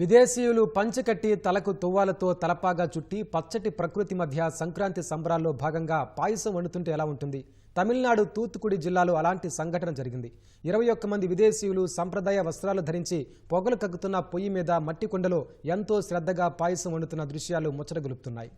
విదేశీయులు పంచకట్టి తలకు తువ్వాలతో తలపాగా చుట్టి పచ్చటి ప్రకృతి మధ్య సంక్రాంతి సంబరాల్లో భాగంగా పాయసం వండుతుంటే ఎలా ఉంటుంది? తమిళనాడు తూత్తుకుడి జిల్లాలో అలాంటి సంఘటన జరిగింది. ఇరవై ఒక్క మంది విదేశీయులు సంప్రదాయ వస్త్రాలు ధరించి పొగలు కక్కుతున్న పొయ్యి మీద మట్టి కుండలో ఎంతో శ్రద్ధగా పాయసం వండుతున్న దృశ్యాలు ముచ్చటగొలుపుతున్నాయి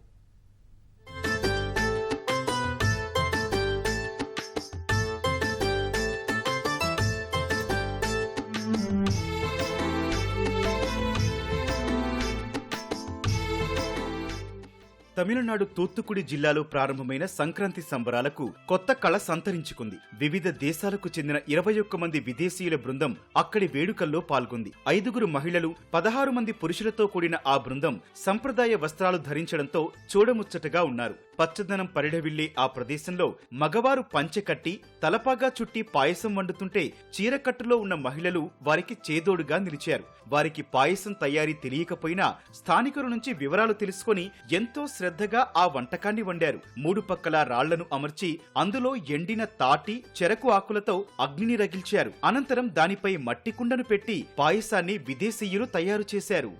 తమిళనాడు తూత్తుకుడి జిల్లాలో ప్రారంభమైన సంక్రాంతి సంబరాలకు కొత్త కళ సంతరించుకుంది. వివిధ దేశాలకు చెందిన ఇరవై ఒక్క మంది విదేశీయుల బృందం అక్కడి వేడుకల్లో పాల్గొంది. ఐదుగురు మహిళలు పదహారు మంది పురుషులతో కూడిన ఆ బృందం సంప్రదాయ వస్త్రాలు ధరించడంతో చూడముచ్చటగా ఉన్నారు. పచ్చదనం పరిడవిల్లే ఆ ప్రదేశంలో మగవారు పంచె కట్టి తలపాగా చుట్టి పాయసం వండుతుంటే చీరకట్టులో ఉన్న మహిళలు వారికి చేదోడుగా నిలిచారు. వారికి పాయసం తయారీ తెలియకపోయినా స్థానికుల నుంచి వివరాలు తెలుసుకొని ఎంతో శ్రద్ధగా ఆ వంటకాన్ని వండారు. మూడు పక్కల రాళ్ళను అమర్చి అందులో ఎండిన తాటి చెరకు ఆకులతో అగ్నిని రగిల్చారు. అనంతరం దానిపై మట్టి కుండను పెట్టి పాయసాన్ని విదేశీయులు తయారు చేశారు.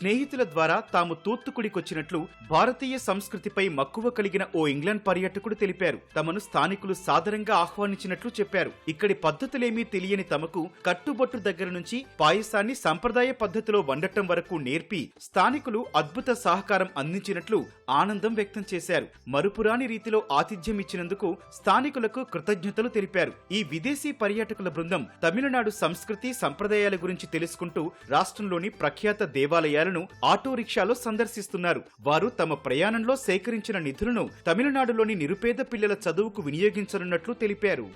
స్నేహితుల ద్వారా తాము తూత్తుకుడికొచ్చినట్లు భారతీయ సంస్కృతిపై మక్కువ కలిగిన ఓ ఇంగ్లాండ్ పర్యాటకుడు తెలిపారు. తమను స్థానికులు సాదరంగా ఆహ్వానించినట్లు చెప్పారు. ఇక్కడి పద్ధతులేమీ తెలియని తమకు కట్టుబొట్టు దగ్గర నుంచి పాయసాన్ని సంప్రదాయ పద్ధతిలో వండటం వరకు నేర్పి స్థానికులు అద్భుత సహకారం అందించినట్లు ఆనందం వ్యక్తం చేశారు. మరుపురాని రీతిలో ఆతిథ్యం ఇచ్చినందుకు స్థానికులకు కృతజ్ఞతలు తెలిపారు. ఈ విదేశీ పర్యాటకుల బృందం తమిళనాడు సంస్కృతి సంప్రదాయాల గురించి తెలుసుకుంటూ రాష్ట్రంలోని ప్రఖ్యాత దేవాలయాలను ఆటో రిక్షాలో సందర్శిస్తున్నారు. వారు తమ ప్రయాణంలో సేకరించిన నిధులను తమిళనాడులోని నిరుపేద పిల్లల చదువుకు వినియోగించనున్నట్లు తెలిపారు.